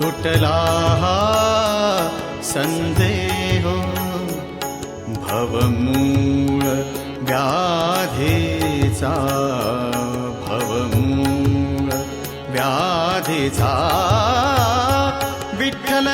तुटला हा संदेह भवमूळ व्याधीचा भवमूळ व्याधीचा विठ्ठल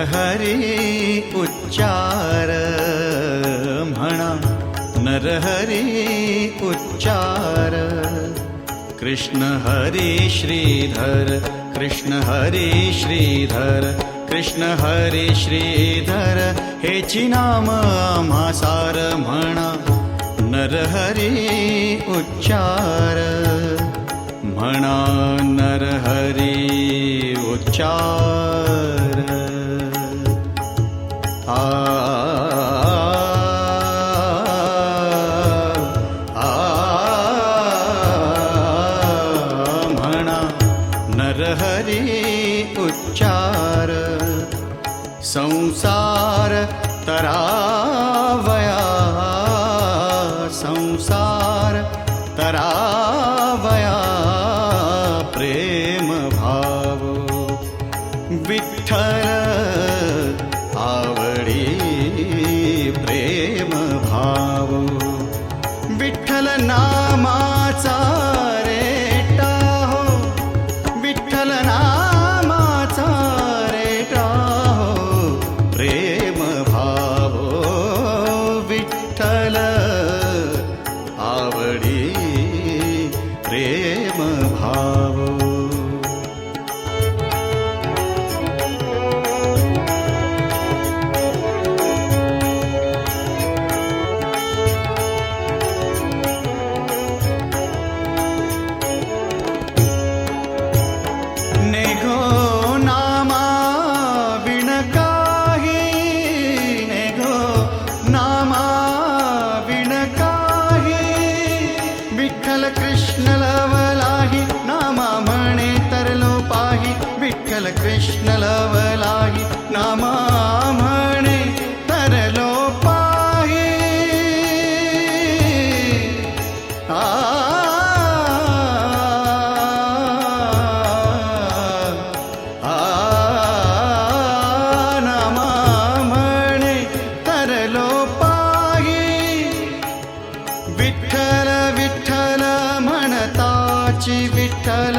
नरहरी उच्चार म्हणा नरहरी उच्चार। कृष्ण हरी श्रीधर कृष्ण हरी श्रीधर कृष्ण हरी श्रीधर। हेची नाम आम्हा सार म्हणा नरहरी उच्चार। म्हणा नरहरी उच्चार उच्चार। संसार तरावया। संसार तरावया రావడి రే विठ्ठल विठ्ठल म्हणताची विठ्ठल